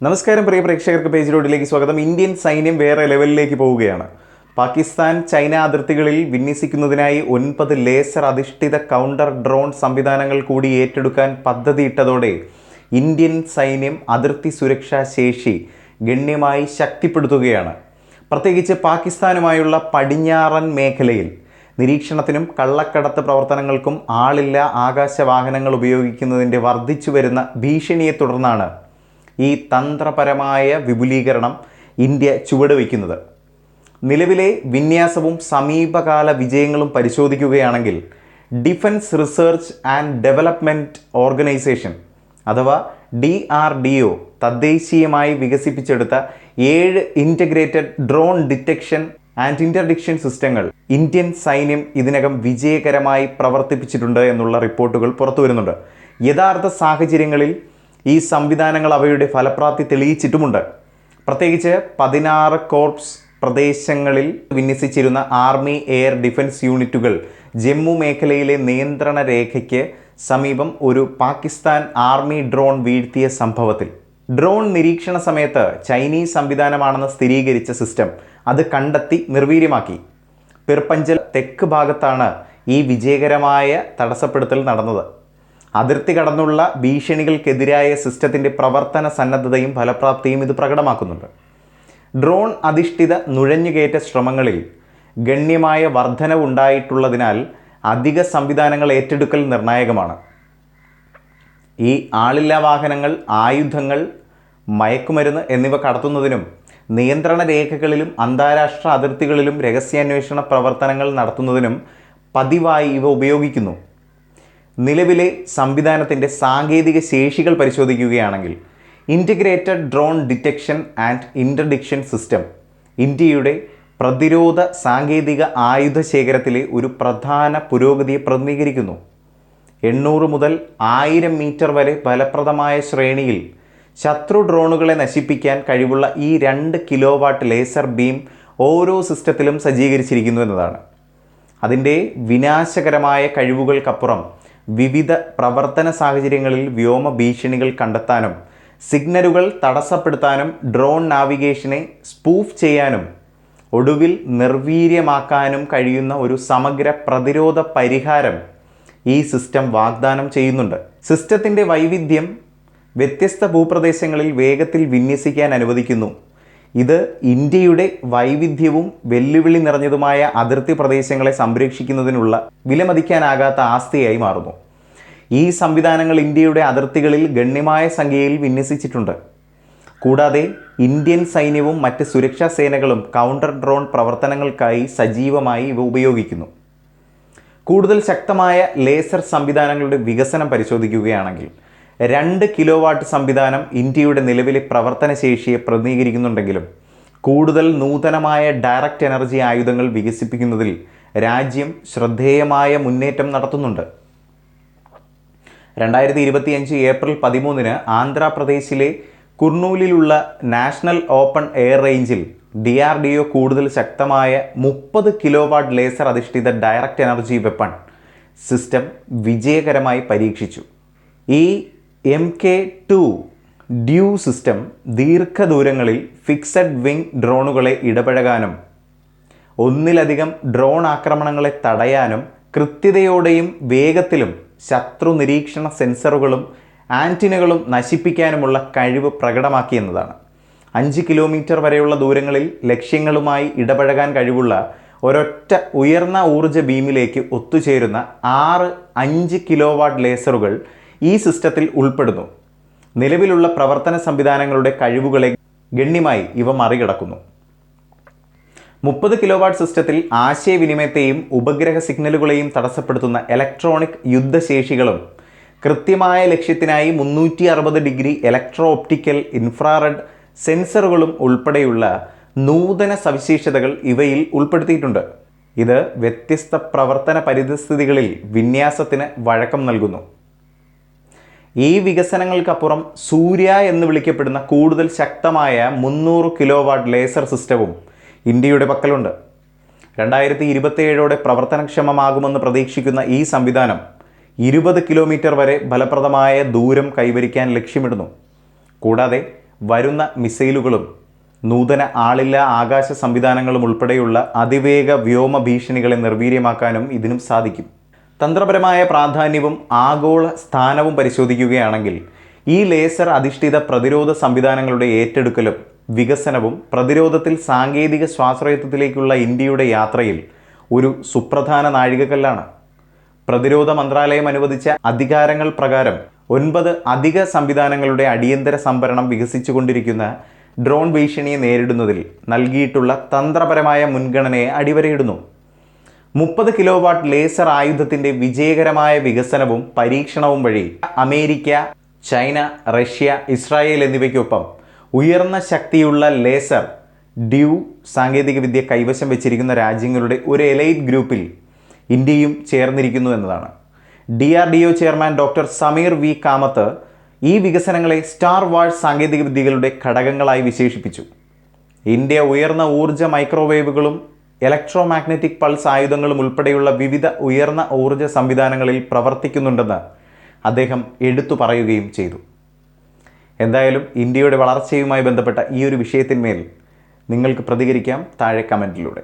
നമസ്കാരം പ്രിയ പ്രേക്ഷകർക്ക് പേജ് റോഡിലേക്ക് സ്വാഗതം. ഇന്ത്യൻ സൈന്യം വേറെ ലെവലിലേക്ക് പോവുകയാണ്. പാകിസ്ഥാൻ ചൈന അതിർത്തികളിൽ വിന്യസിക്കുന്നതിനായി ഒൻപത് ലേസർ അധിഷ്ഠിത കൗണ്ടർ ഡ്രോൺ സംവിധാനങ്ങൾ കൂടി ഏറ്റെടുക്കാൻ പദ്ധതിയിട്ടതോടെ ഇന്ത്യൻ സൈന്യം അതിർത്തി സുരക്ഷാ ശേഷി ഗണ്യമായി ശക്തിപ്പെടുത്തുകയാണ്. പ്രത്യേകിച്ച് പാകിസ്ഥാനുമായുള്ള പടിഞ്ഞാറൻ മേഖലയിൽ നിരീക്ഷണത്തിനും കള്ളക്കടത്ത് പ്രവർത്തനങ്ങൾക്കും ആളില്ല ആകാശവാഹനങ്ങൾ ഉപയോഗിക്കുന്നതിന്റെ വർദ്ധിച്ചു വരുന്ന ഭീഷണിയെ തുടർന്നാണ് ഈ തന്ത്രപരമായ വിപുലീകരണം ഇന്ത്യ ചുവട് വയ്ക്കുന്നത് നിലവിലെ വിന്യാസവും സമീപകാല വിജയങ്ങളും പരിശോധിക്കുകയാണെങ്കിൽ defence research and development organisation അഥവാ ഡി ആർ ഡി ഒ തദ്ദേശീയമായി വികസിപ്പിച്ചെടുത്ത ഏഴ് integrated drone detection and interdiction സിസ്റ്റങ്ങൾ ഇന്ത്യൻ സൈന്യം ഇതിനകം വിജയകരമായി പ്രവർത്തിപ്പിച്ചിട്ടുണ്ട് എന്നുള്ള റിപ്പോർട്ടുകൾ പുറത്തു വരുന്നുണ്ട് യഥാർത്ഥ സാഹചര്യങ്ങളിൽ ഈ സംവിധാനങ്ങൾ അവയുടെ ഫലപ്രാപ്തി തെളിയിച്ചിട്ടുമുണ്ട്. പ്രത്യേകിച്ച് പതിനാറ് കോർപ്സ് പ്രദേശങ്ങളിൽ വിന്യസിച്ചിരുന്ന ആർമി എയർ ഡിഫൻസ് യൂണിറ്റുകൾ ജമ്മു മേഖലയിലെ നിയന്ത്രണ രേഖയ്ക്ക് സമീപം ഒരു പാകിസ്ഥാൻ ആർമി ഡ്രോൺ വീഴ്ത്തിയ സംഭവത്തിൽ. ഡ്രോൺ നിരീക്ഷണ സമയത്ത് ചൈനീസ് സംവിധാനമാണെന്ന് സ്ഥിരീകരിച്ച സിസ്റ്റം അത് കണ്ടെത്തി നിർവീര്യമാക്കി. പിർപ്പഞ്ചൽ തെക്ക് ഭാഗത്താണ് ഈ വിജയകരമായ തടസ്സപ്പെടുത്തൽ നടന്നത്. അതിർത്തി കടന്നുള്ള ഭീഷണികൾക്കെതിരായ സിസ്റ്റത്തിന്റെ പ്രവർത്തന സന്നദ്ധതയും ഫലപ്രാപ്തിയും ഇത് പ്രകടമാക്കുന്നുണ്ട്. ഡ്രോൺ അധിഷ്ഠിത നുഴഞ്ഞുകയറ്റ ശ്രമങ്ങളിൽ ഗണ്യമായ വർധനവുണ്ടായിട്ടുള്ളതിനാൽ അധിക സംവിധാനങ്ങൾ ഏറ്റെടുക്കൽ നിർണായകമാണ്. ഈ ആളില്ലാ വാഹനങ്ങൾ ആയുധങ്ങൾ മയക്കുമരുന്ന് എന്നിവ കടത്തുന്നതിനും നിയന്ത്രണ രേഖകളിലും അന്താരാഷ്ട്ര അതിർത്തികളിലും രഹസ്യാന്വേഷണ പ്രവർത്തനങ്ങൾ നടത്തുന്നതിനും പതിവായി ഇവ ഉപയോഗിക്കുന്നു. നിലവിലെ സംവിധാനത്തിന്റെ സാങ്കേതിക ശേഷികൾ പരിശോധിക്കുകയാണെങ്കിൽ integrated drone detection and interdiction system ഇന്ത്യയുടെ പ്രതിരോധ സാങ്കേതിക ആയുധ ശേഖരത്തിലെ ഒരു പ്രധാന പുരോഗതിയെ പ്രതിനിധീകരിക്കുന്നു. എണ്ണൂറ് മുതൽ ആയിരം മീറ്റർ വരെ ഫലപ്രദമായ ശ്രേണിയിൽ ശത്രു ഡ്രോണുകളെ നശിപ്പിക്കാൻ കഴിവുള്ള ഈ രണ്ട് കിലോ വാട്ട് ലേസർ ബീം ഓരോ സിസ്റ്റത്തിലും സജ്ജീകരിച്ചിരിക്കുന്നു എന്നതാണ്. അതിന്റെ വിനാശകരമായ കഴിവുകൾക്കപ്പുറം വിവിധ പ്രവർത്തന സാഹചര്യങ്ങളിൽ വ്യോമ ഭീഷണികൾ കണ്ടെത്താനും സിഗ്നലുകൾ തടസ്സപ്പെടുത്താനും ഡ്രോൺ നാവിഗേഷനെ സ്പൂഫ് ചെയ്യാനും ഒടുവിൽ നിർവീര്യമാക്കാനും കഴിയുന്ന ഒരു സമഗ്ര പ്രതിരോധ പരിഹാരം ഈ സിസ്റ്റം വാഗ്ദാനം ചെയ്യുന്നുണ്ട്. സിസ്റ്റത്തിന്റെ വൈവിധ്യം വ്യത്യസ്ത ഭൂപ്രദേശങ്ങളിൽ വേഗത്തിൽ വിന്യസിക്കാൻ അനുവദിക്കുന്നു. ഇത് ഇന്ത്യയുടെ വൈവിധ്യവും വെല്ലുവിളി നിറഞ്ഞതുമായ അതിർത്തി പ്രദേശങ്ങളെ സംരക്ഷിക്കുന്നതിനുള്ള വിലമതിക്കാനാകാത്ത ആസ്തിയായി മാറുന്നു. ഈ സംവിധാനങ്ങൾ ഇന്ത്യയുടെ അതിർത്തികളിൽ ഗണ്യമായ സംഖ്യയിൽ വിന്യസിച്ചിട്ടുണ്ട്. കൂടാതെ ഇന്ത്യൻ സൈന്യവും മറ്റ് സുരക്ഷാ സേനകളും കൗണ്ടർ ഡ്രോൺ പ്രവർത്തനങ്ങൾക്കായി സജീവമായി ഇവ ഉപയോഗിക്കുന്നു. കൂടുതൽ ശക്തമായ ലേസർ സംവിധാനങ്ങളുടെ വികസനം പരിശോധിക്കുകയാണെങ്കിൽ രണ്ട് കിലോ വാട്ട് സംവിധാനം ഇന്ത്യയുടെ നിലവിലെ പ്രവർത്തനശേഷിയെ പ്രതിനിധീകരിക്കുന്നുണ്ടെങ്കിലും കൂടുതൽ നൂതനമായ ഡയറക്റ്റ് എനർജി ആയുധങ്ങൾ വികസിപ്പിക്കുന്നതിൽ രാജ്യം ശ്രദ്ധേയമായ മുന്നേറ്റം നടത്തുന്നുണ്ട്. രണ്ടായിരത്തി ഇരുപത്തിയഞ്ച് ഏപ്രിൽ പതിമൂന്നിന് ആന്ധ്രാപ്രദേശിലെ കുർണൂലിലുള്ള നാഷണൽ ഓപ്പൺ എയർ റേഞ്ചിൽ ഡി ആർ ഡി ഒ കൂടുതൽ ശക്തമായ മുപ്പത് കിലോ വാട്ട് ലേസർ അധിഷ്ഠിത ഡയറക്റ്റ് എനർജി വെപ്പൺ സിസ്റ്റം വിജയകരമായി പരീക്ഷിച്ചു. ഈ എം കെ ടു ഡ്യൂ സിസ്റ്റം ദീർഘദൂരങ്ങളിൽ ഫിക്സഡ് വിങ് ഡ്രോണുകളെ ഇടപഴകാനും ഒന്നിലധികം ഡ്രോൺ ആക്രമണങ്ങളെ തടയാനും കൃത്യതയോടെയും വേഗത്തിലും ശത്രു നിരീക്ഷണ സെൻസറുകളും ആന്റിനകളും നശിപ്പിക്കാനുമുള്ള കഴിവ് പ്രകടമാക്കിയെന്നതാണ്. അഞ്ച് കിലോമീറ്റർ വരെയുള്ള ദൂരങ്ങളിൽ ലക്ഷ്യങ്ങളുമായി ഇടപഴകാൻ കഴിവുള്ള ഒരൊറ്റ ഉയർന്ന ഊർജ ബീമിലേക്ക് ഒത്തുചേരുന്ന ആറ് അഞ്ച് കിലോ വാട്ട് ലേസറുകൾ ഈ സിസ്റ്റത്തിൽ ഉൾപ്പെടുന്നു. നിലവിലുള്ള പ്രവർത്തന സംവിധാനങ്ങളുടെ കഴിവുകളെ ഗണ്യമായി ഇവ മറികടക്കുന്നു. മുപ്പത് കിലോവാട്ട് സിസ്റ്റത്തിൽ ആശയവിനിമയത്തെയും ഉപഗ്രഹ സിഗ്നലുകളെയും തടസ്സപ്പെടുത്തുന്ന ഇലക്ട്രോണിക് യുദ്ധശേഷികളും കൃത്യമായ ലക്ഷ്യത്തിനായി മുന്നൂറ്റി അറുപത് ഡിഗ്രി ഇലക്ട്രോ ഒപ്റ്റിക്കൽ ഇൻഫ്രാറെഡ് സെൻസറുകളും ഉൾപ്പെടെയുള്ള നൂതന സവിശേഷതകൾ ഇവയിൽ ഉൾപ്പെടുത്തിയിട്ടുണ്ട്. ഇത് വ്യത്യസ്ത പ്രവർത്തന പരിതസ്ഥിതികളിൽ വിന്യാസത്തിന് വഴക്കം നൽകുന്നു. ഈ വികസനങ്ങൾക്കപ്പുറം സൂര്യ എന്ന് വിളിക്കപ്പെടുന്ന കൂടുതൽ ശക്തമായ മുന്നൂറ് കിലോ വാട്ട് ലേസർ സിസ്റ്റവും ഇന്ത്യയുടെ പക്കലുണ്ട്. രണ്ടായിരത്തി ഇരുപത്തിയേഴോടെ പ്രവർത്തനക്ഷമമാകുമെന്ന് പ്രതീക്ഷിക്കുന്ന ഈ സംവിധാനം ഇരുപത് കിലോമീറ്റർ വരെ ഫലപ്രദമായ ദൂരം കൈവരിക്കാൻ ലക്ഷ്യമിടുന്നു. കൂടാതെ വരുന്ന മിസൈലുകളും നൂതന ആളില്ല ആകാശ സംവിധാനങ്ങളും ഉൾപ്പെടെയുള്ള അതിവേഗ വ്യോമ ഭീഷണികളെ നിർവീര്യമാക്കാനും ഇതിനും സാധിക്കും. തന്ത്രപരമായ പ്രാധാന്യവും ആഗോള സ്ഥാനവും പരിശോധിക്കുകയാണെങ്കിൽ ഈ ലേസർ അധിഷ്ഠിത പ്രതിരോധ സംവിധാനങ്ങളുടെ ഏറ്റെടുക്കലും വികസനവും പ്രതിരോധത്തിൽ സാങ്കേതിക സ്വാശ്രയത്വത്തിലേക്കുള്ള ഇന്ത്യയുടെ യാത്രയിൽ ഒരു സുപ്രധാന നാഴികക്കല്ലാണ്. പ്രതിരോധ മന്ത്രാലയം അനുവദിച്ച അധികാരങ്ങൾ പ്രകാരം ഒൻപത് അധിക സംവിധാനങ്ങളുടെ അടിയന്തര സംഭരണം വികസിച്ചുകൊണ്ടിരിക്കുന്ന ഡ്രോൺ ഭീഷണിയെ നേരിടുന്നതിൽ നൽകിയിട്ടുള്ള തന്ത്രപരമായ മുൻഗണനയെ അടിവരയിടുന്നു. മുപ്പത് കിലോ വാട്ട് ലേസർ ആയുധത്തിന്റെ വിജയകരമായ വികസനവും പരീക്ഷണവും വഴി അമേരിക്ക ചൈന റഷ്യ ഇസ്രായേൽ എന്നിവയ്ക്കൊപ്പം ഉയർന്ന ശക്തിയുള്ള ലേസർ ഡ്യൂ സാങ്കേതികവിദ്യ കൈവശം വെച്ചിരിക്കുന്ന രാജ്യങ്ങളുടെ ഒരു എലൈറ്റ് ഗ്രൂപ്പിൽ ഇന്ത്യയും ചേർന്നിരിക്കുന്നു എന്നതാണ്. D R D O chairman doctor Sameer V Kamath ഈ വികസനങ്ങളെ സ്റ്റാർ വാഴ്സ് സാങ്കേതികവിദ്യകളുടെ ഘടകങ്ങളായി വിശേഷിപ്പിച്ചു. ഇന്ത്യ ഉയർന്ന ഊർജ മൈക്രോവേവുകളും ഇലക്ട്രോ മാഗ്നറ്റിക് പൾസ് ആയുധങ്ങളും ഉൾപ്പെടെയുള്ള വിവിധ ഉയർന്ന ഊർജ സംവിധാനങ്ങളിൽ പ്രവർത്തിക്കുന്നുണ്ടെന്ന് അദ്ദേഹം എടുത്തു പറയുകയും ചെയ്തു. എന്തായാലും ഇന്ത്യയുടെ വളർച്ചയുമായി ബന്ധപ്പെട്ട ഈ ഒരു വിഷയത്തിന്മേൽ നിങ്ങൾക്ക് പ്രതികരിക്കാം താഴെ കമന്റിലൂടെ